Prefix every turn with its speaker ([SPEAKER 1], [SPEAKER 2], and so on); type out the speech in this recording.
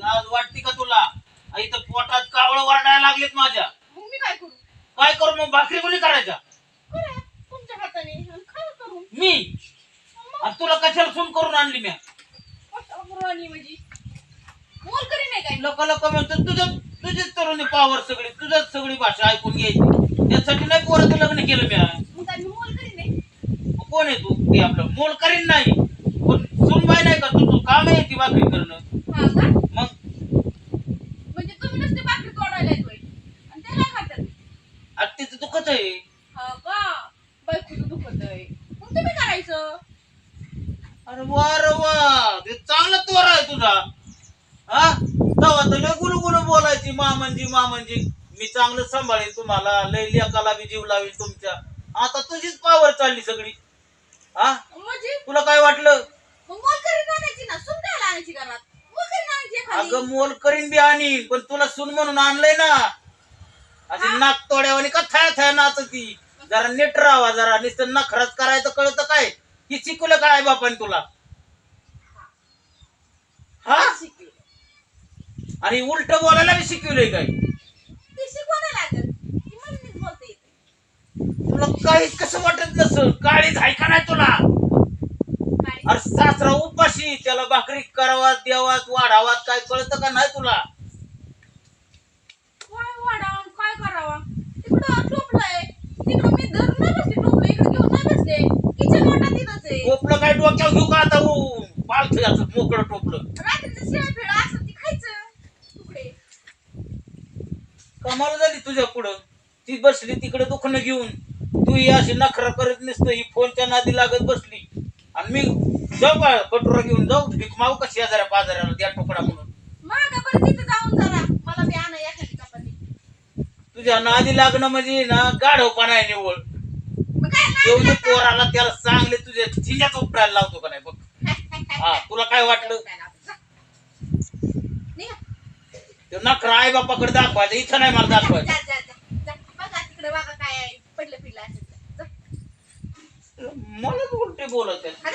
[SPEAKER 1] लाज वाटते का तुला? आई तर पोटात कावळ वाढायला लागलेत माझ्या.
[SPEAKER 2] मग मी काय करू?
[SPEAKER 1] काय करू मग? भाकरी कोणी करायच्या?
[SPEAKER 2] करा तुमच्या हाताने. आणि खा करून.
[SPEAKER 1] मी? आणि तुला कशाला सून करून आणली मी?
[SPEAKER 2] म्हणजे? मोल करी नाही काय?
[SPEAKER 1] लोक तुझं तुझीच तरुणी पावर सगळी तुझंच सगळी भाषा ऐकून घ्यायची. त्यासाठी नाही पोराचं लग्न केलं मी
[SPEAKER 2] मग काय मी मोल करी नाही?
[SPEAKER 1] कोण आहे तू? ते आपलं. मोल करीन नाही. पण सुनबाई नाही का तुझं काम आहे ती भाकरी करणं.
[SPEAKER 2] हा का
[SPEAKER 1] मग
[SPEAKER 2] म्हणजे तुम्ही नुसते भाकरी तोडायला येतोय आणि ते काय खातात
[SPEAKER 1] आता तिचं दुखत आहे
[SPEAKER 2] हा का? बायकोचं दुखत आहे मग तुम्ही करायचं
[SPEAKER 1] अरे वा रे वा. ते चांगला तोर आहे तुझा. हा? तर लय गुलू गुलू बोलायची मामंजी मामंजी मी चांगलं सांभाळेन तुम्हाला. लय लेकाला बी जीव लावेन तुमच्या. आता तुझीच पावर चालली सगळी. हा?
[SPEAKER 2] म्हणजे
[SPEAKER 1] तुला काय वाटलं?
[SPEAKER 2] मग मोल करी आणायची ना? सुन द्यायला आणायची घरात. मोल करी आणायची एखादी.
[SPEAKER 1] अगं मोल करीन बी आणीन पण तुला सून म्हणून आणलंय ना. अशी नाक तोड्यावानी का थाय थाय नाच ती जरा नीट राहावा जरा. नुसतं नखराच करायचं कळतं काय? की शिकवलं काय बापाने तुला? हा. आणि उलट बोलायला बी शिकवलंय काय. तुला काहीच कसं वाटत नसल काळीच आहे का नाही तुला? अरे सासरा उपाशी त्याला भाकरी करावा द्यावात वाढावात काय कळतं का नाही तुला
[SPEAKER 2] काय वाढावं काय करावा तिकडं टोपलंय तिकडं मी धरून नाही बसले टोपलं इकडे घेऊन नाही बसले किचन वाटा तिथंच आहे
[SPEAKER 1] टोपलं काय डोक्यावर घेऊ का आता पालथं याचं मोकळं टोपलं.
[SPEAKER 2] रात्रीचं शिळा फिळा असं ती खायचं. तुकडे
[SPEAKER 1] कमाल झाली तुझ्या पुढं. ती बसली तिकडे दुखणं घेऊन. तू ही अशी नखरा करत नसतं ही फोनच्या नादी लागत बसली. आणि मी जाऊ का कटोरा घेऊन जाऊ. भीक मागू का शेजाऱ्या पाजाऱ्याला? द्या तुकडा म्हणून.
[SPEAKER 2] माग बरं तिथं जाऊन जरा. मला बी आणा एखादी
[SPEAKER 1] तुझ्या नादी लागणं म्हणजे ना गाढवपणा आहे निवळ
[SPEAKER 2] मग काय
[SPEAKER 1] येऊ दे
[SPEAKER 2] लागलं का?
[SPEAKER 1] पोराला त्याला चांगले तुझ्या झिंजाच उपटायला लावतो का नाही बघ हा तुला काय वाटलं
[SPEAKER 2] निघा.
[SPEAKER 1] ते नखरा आई बापाकडे दाखवायचं इथं नाही मला दाखवायचं. मला उलटे बोलत आहे
[SPEAKER 2] हा?